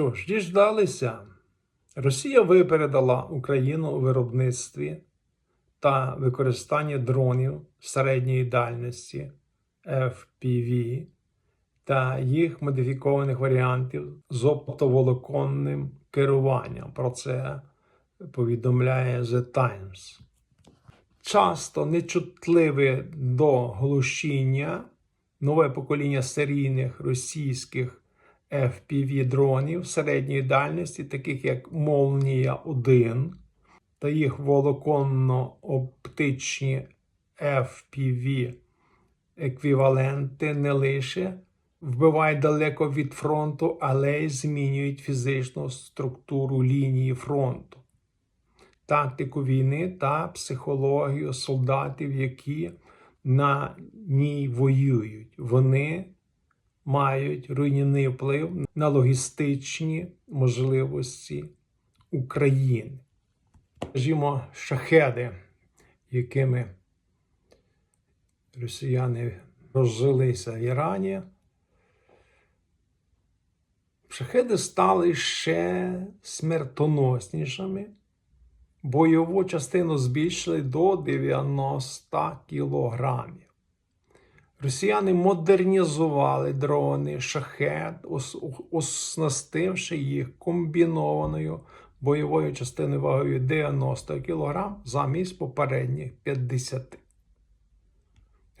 Що ж, діждалися. Росія випередила Україну у виробництві та використанні дронів середньої дальності FPV та їх модифікованих варіантів з оптоволоконним керуванням. Про це повідомляє The Times. Часто нечутливе до глушіння нове покоління серійних російських FPV дронів середньої дальності, таких як Молнія 1 та їх волоконно-оптичні FPV еквіваленти не лише вбивають далеко від фронту, але й змінюють фізичну структуру лінії фронту, тактику війни та психологію солдатів, які на ній воюють. Вони мають руйнівний вплив на логістичні можливості України. Скажімо, шахеди, якими росіяни розжилися в Ірані. Шахеди стали ще смертоноснішими. Бойову частину збільшили до 90 кілограмів. Росіяни модернізували дрони шахет, оснастивши їх комбінованою бойовою частиною вагою 90 кг замість попередніх 50.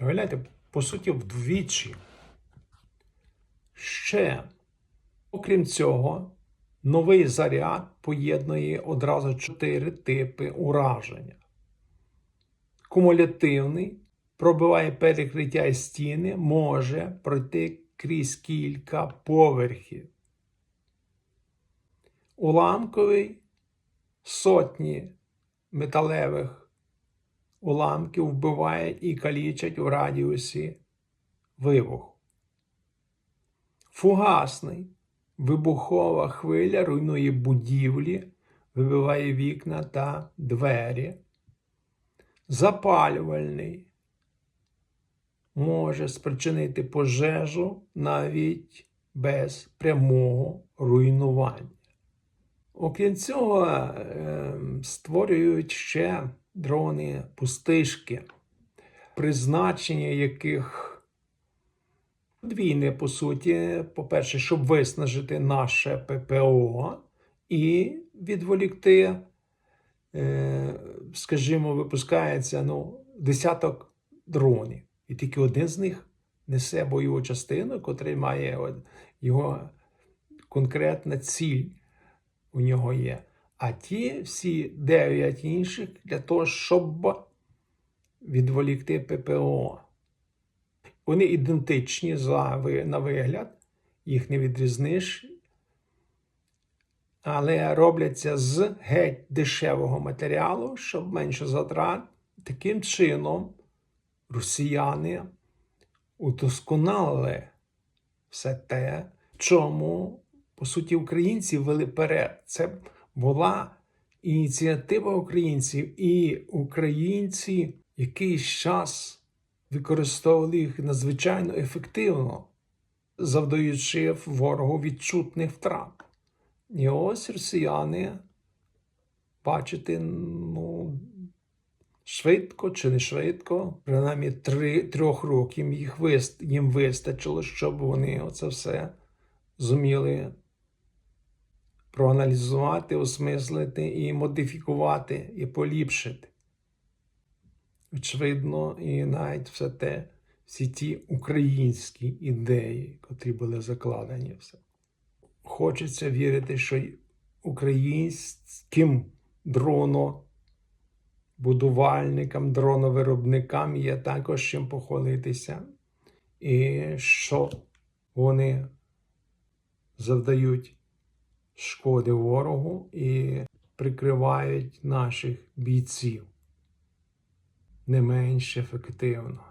Уявляєте, по суті, вдвічі. Ще, окрім цього, новий заряд поєднує одразу чотири типи ураження. Кумулятивний пробиває перекриття стіни, може пройти крізь кілька поверхів. Уламковий сотні металевих уламків вбиває і калічать у радіусі вибуху. Фугасний вибухова хвиля руйнує будівлі, вибиває вікна та двері. Запалювальний може спричинити пожежу навіть без прямого руйнування. Окрім цього, е, створюють ще дрони пустишки, призначення яких подвійне, по суті, по-перше, щоб виснажити наше ППО і відволікти, е, скажімо, випускається ну, десяток дронів. І тільки один з них несе бойову частину, котрий має його конкретна ціль у нього є. А ті всі дев'ять інших для того, щоб відволікти ППО. Вони ідентичні за, на вигляд, їх не відрізниш, але робляться з геть дешевого матеріалу, щоб менше затрат. Таким чином, росіяни удосконалили все те, чому, по суті, українці вели перед. Це була ініціатива українців, і українці якийсь час використовували їх надзвичайно ефективно, завдаючи ворогу відчутних втрат. І ось росіяни, бачите, ну, швидко чи не швидко, принаймні три, трьох років їх вист, їм вистачило, щоб вони оце все зуміли проаналізувати, осмислити і модифікувати, і поліпшити. Очевидно, і навіть все те, всі ті українські ідеї, котрі були закладені. Все. Хочеться вірити, що українським дронобудувальникам, дроновиробникам є також чим похвалитися, і що вони завдають шкоди ворогу і прикривають наших бійців не менш ефективно.